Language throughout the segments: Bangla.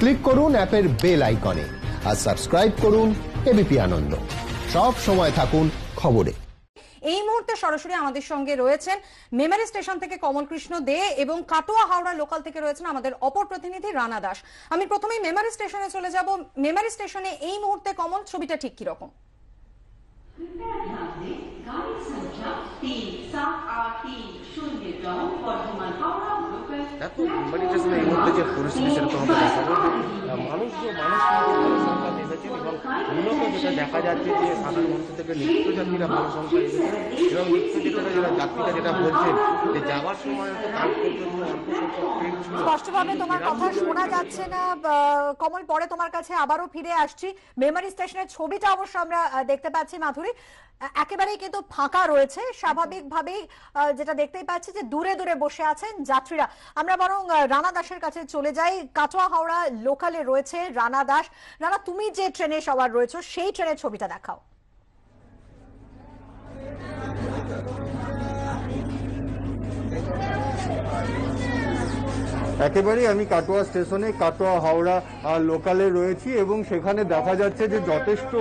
ক্লিক করুন অ্যাপের বেল আইকনে আর সাবস্ক্রাইব করুন এবিপি আনন্দ। সব সময় থাকুন খবরে। এই মুহূর্তে সরাসরি আমাদের সঙ্গে রয়েছেন মেমারি স্টেশন থেকে কমলকৃষ্ণ দে এবং কাটোয়া হাওড়া লোকাল থেকে রয়েছেন আমাদের অপর প্রতিনিধি রানা দাস। আমি প্রথমেই মেমারি স্টেশনে চলে যাব। মেমারি স্টেশনে এই মুহূর্তে কমল ছবিটা ঠিক কীরকম? গাড়ি সংখ্যা তিন সাত আট তিন শূন্য বর্ধমান হাওড়া এত মেডিটেশন এই মুহূর্তে যে পরিস্থিতি সেটা তো আমরা দেখাবো মানুষ যে মানুষ সংখ্যা এসেছেন এবং মূলত যেটা দেখা যাচ্ছে যে সাধারণ মানুষ থেকে নিত্য জাতিরা ভালো সংখ্যা এসেছে এবং নিত্যযাত্রীরা যারা যাত্রীরা যেটা বলছেন যে যাওয়ার সময় হয়তো কাল পর্যন্ত অল্প সংখ্যক ট্রেন ছিল। স্পষ্টভাবে তোমার কথা শোনা যাচ্ছে না কমল পরে তোমার কাছে আবারও ফিরে আসছি। মেমারি স্টেশনের ছবিটা অবশ্য আমরা দেখতে পাচ্ছি মাধুরী। একেবারেই কিন্তু ফাঁকা রয়েছে। স্বাভাবিকভাবেই আহ, যেটা দেখতেই পাচ্ছি যে দূরে দূরে বসে আছেন যাত্রীরা। আমরা বরং রানা দাসের কাছে চলে যাই। কাটোয়া হাওড়া লোকালে রয়েছে রানা দাস। রানা তুমি যে ট্রেনে সবার রয়েছো সেই ট্রেনের ছবিটা দেখাও। একেবারেই আমি কাটোয়া স্টেশনে, কাটোয়া, হাওড়া লোকালে রয়েছি এবং সেখানে দেখা যাচ্ছে যে যথেষ্ট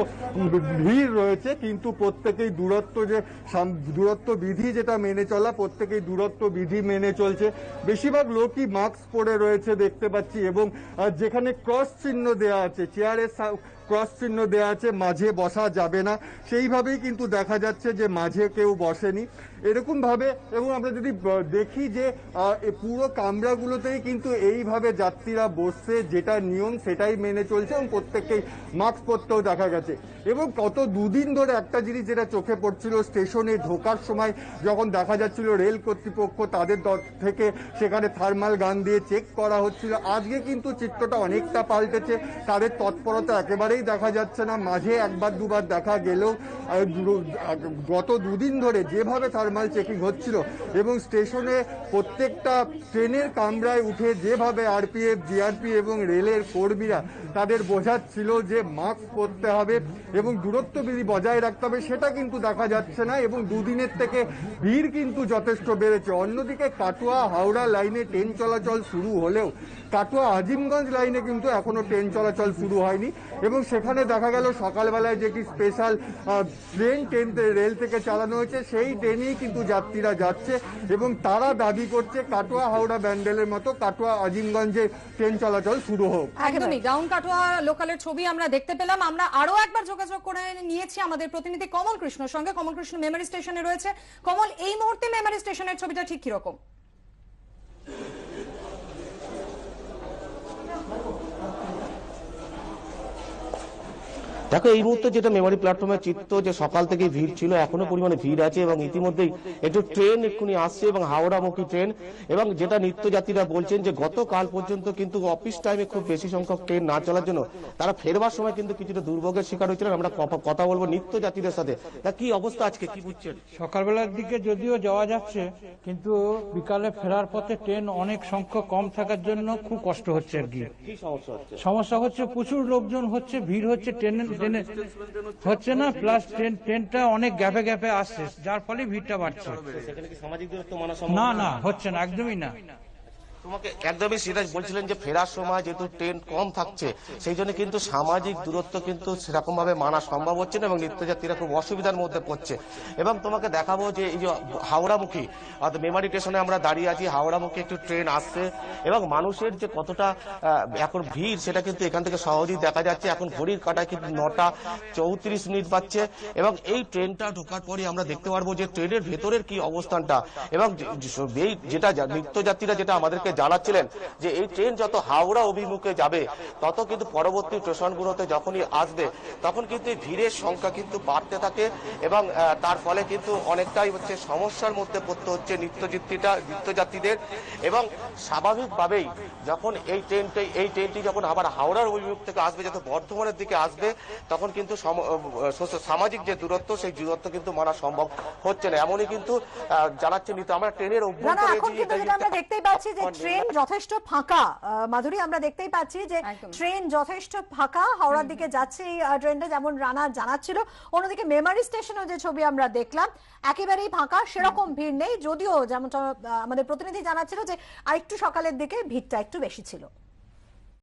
ভিড় রয়েছে, কিন্তু প্রত্যেকেই দূরত্ব যে দূরত্ব বিধি যেটা মেনে চলা, প্রত্যেকেই দূরত্ব বিধি মেনে চলছে। বেশিরভাগ লোকই মাস্ক পরে রয়েছে দেখতে পাচ্ছি এবং যেখানে ক্রস চিহ্ন দেওয়া আছে চেয়ারের ক্রস চিহ্ন দেওয়া আছে, মাঝে বসা যাবে না। সেইভাবেই কিন্তু দেখা যাচ্ছে যে মাঝে কেউ বসেনি। এরকমভাবে এবং আমরা যদি দেখি যে পুরো কামরাগুলোতেই কিন্তু এইভাবে যাত্রীরা বসছে, যেটা নিয়ম সেটাই মেনে চলছে এবং প্রত্যেককেই মাস্ক পরতেও দেখা গেছে। এবং কত দুদিন ধরে একটা জিনিস যেটা চোখে পড়ছিল, স্টেশনে ঢোকার সময় যখন দেখা যাচ্ছিল রেল কর্তৃপক্ষ তাদের দর- থেকে সেখানে থার্মাল গান দিয়ে চেক করা হচ্ছিল, আজকে কিন্তু চিত্রটা অনেকটা পাল্টেছে। তাদের তৎপরতা একেবারেই দেখা যাচ্ছে না, মাঝে একবার দুবার দেখা গেলেও গত দুদিন ধরে যেভাবে থার্মাল চেকিং হচ্ছিল এবং স্টেশনে প্রত্যেকটা ট্রেনের কামরায় উঠে যেভাবে আরপিএফ জিআরপি এবং রেলের কর্মীরা তাদের বোঝাচ্ছিল যে মাস্ক পরতে হবে এবং দূরত্ব বিধি বজায় রাখতে হবে, সেটা কিন্তু দেখা যাচ্ছে না এবং দুদিনের থেকে ভিড় কিন্তু যথেষ্ট বেড়েছে। অন্যদিকে কাটোয়া হাওড়া লাইনে ট্রেন চলাচল শুরু হলেও, কাটোয়া আজিমগঞ্জ লাইনে কিন্তু এখনও ট্রেন চলাচল শুরু হয়নি এবং সেখানে দেখা গেল সকালবেলায় যে একটি স্পেশাল ট্রেন ট্রেন রেল থেকে চালানো হয়েছে, সেই ট্রেনেই কিন্তু যাত্রীরা যাচ্ছে এবং তারা দাবি করছে কাটোয়া হাওড়া ব্যান্ডেলের মতো কাটোয়া আজিমগঞ্জে ট্রেন চলাচল শুরু হোক। একদমই, গ্রাউন্ড কাটোয়া লোকালের ছবি আমরা দেখতে পেলাম। আমরা আরও একবার যোগাযোগ করে নিয়েছি আমাদের প্রতিনিধি কমল কৃষ্ণর সঙ্গে। কমল কৃষ্ণ মেমারি স্টেশনে রয়েছে। কমল, এই মুহূর্তে মেমারি স্টেশনের ছবিটা ঠিক কীরকম? দেখো এই মুহূর্তে যেটা মেমোরি প্ল্যাটফর্মের চিত্র যে সকাল থেকে ভিড় ছিল এখনও পরিমাণে ভিড় আছে এবং ইতিমধ্যেই একটু ট্রেন এক্ষুনি আসছে এবং হাওড়ামুখী ট্রেন এবং যেটা নিত্যযাত্রীরা বলছেন যে গতকাল পর্যন্ত কিন্তু অফিস টাইমে খুব বেশি সংখ্যক ট্রেন না চলার জন্য তারা ফেরবার সময় কিন্তু কিছুটা দুর্ভোগের শিকার হয়েছিলেন আমরা কথা বলব নিত্যযাত্রীদের সাথে। তা কি অবস্থা আজকে কি বুঝছেন? সকালবেলার দিকে যদিও যাওয়া যাচ্ছে কিন্তু বিকালে ফেরার পথে ট্রেন অনেক সংখ্যক কম থাকার জন্য খুব কষ্ট হচ্ছে আর কি। সমস্যা হচ্ছে? প্রচুর লোকজন হচ্ছে ভিড় হচ্ছে ট্রেনে ট্রেনে হচ্ছে না প্লাস ট্রেন ট্রেনটা অনেক গ্যাপে গ্যাপে আসছে যার ফলে ভিড়টা বাড়ছে। না? না হচ্ছে না একদমই না। একদমই সেটা বলছিলেন যে ফেরার সময় যেহেতু ট্রেন কম থাকছে, সেই জন্য কিন্তু সামাজিক দূরত্ব কিন্তু সেরকম ভাবে মানা সম্ভব হচ্ছে না এবং নিত্যযাত্রীরা খুব অসুবিধার মধ্যে পড়ছে। এবং তোমাকে দেখাবো যে এই যে হাওড়ামুখী, অর্থাৎ মেমারি স্টেশনে আমরা দাঁড়িয়ে আছি, হাওড়ামুখী একটু ট্রেন আসছে এবং মানুষের যে কতটা এখন ভিড় সেটা কিন্তু এখান থেকে সহজেই দেখা যাচ্ছে। এখন ঘড়ির কাটায় কিন্তু নটা চৌত্রিশ মিনিট পাচ্ছে এবং এই ট্রেনটা ঢোকার পরে আমরা দেখতে পারব যে ট্রেনের ভেতরের কি অবস্থানটা এবং যেটা নিত্যযাত্রীরা যেটা আমাদেরকে জানাচ্ছিলেন যে এই ট্রেন যত হাওড়া অভিমুখে যাবে তত কিন্তু পরবর্তী স্টেশনগুলোতে যখনই আসবে তখন কিন্তু ভিড়ের সংখ্যা কিন্তু বাড়তে থাকে এবং তার ফলে কিন্তু অনেকটাই হচ্ছে সমস্যার মধ্যে পড়তে হচ্ছে নিত্যযাত্রীটা নিত্যযাত্রীদের এবং স্বাভাবিকভাবেই যখন এই ট্রেনটি এই ট্রেনটি যখন আবার হাওড়ার অভিমুখ থেকে আসবে যত বর্ধমানের দিকে আসবে তখন কিন্তু সম- সামাজিক যে দূরত্ব সেই দূরত্ব কিন্তু মানা সম্ভব হচ্ছে না। এমনই কিন্তু আহ, জানাচ্ছে নিতে আমরা ট্রেনের রানা অভ্যন্তরে দেখতেই পাচ্ছি যে ট্রেন যথেষ্ট ফাঁকা। মাধুরী আমরা দেখতেই পাচ্ছি যে ট্রেন যথেষ্ট ফাঁকা। হাওড়ার দিকে যাচ্ছে এই ট্রেনটা যেমন রানা জানাচ্ছিল। অন্যদিকে মেমারি স্টেশনেও যে ছবি আমরা দেখলাম একেবারেই ফাঁকা সেরকম ভিড় নেই। যদিও যেমন আমাদের প্রতিনিধি জানাচ্ছিল যে আরেকটু সকালের দিকে ভিড়টা একটু বেশি ছিল।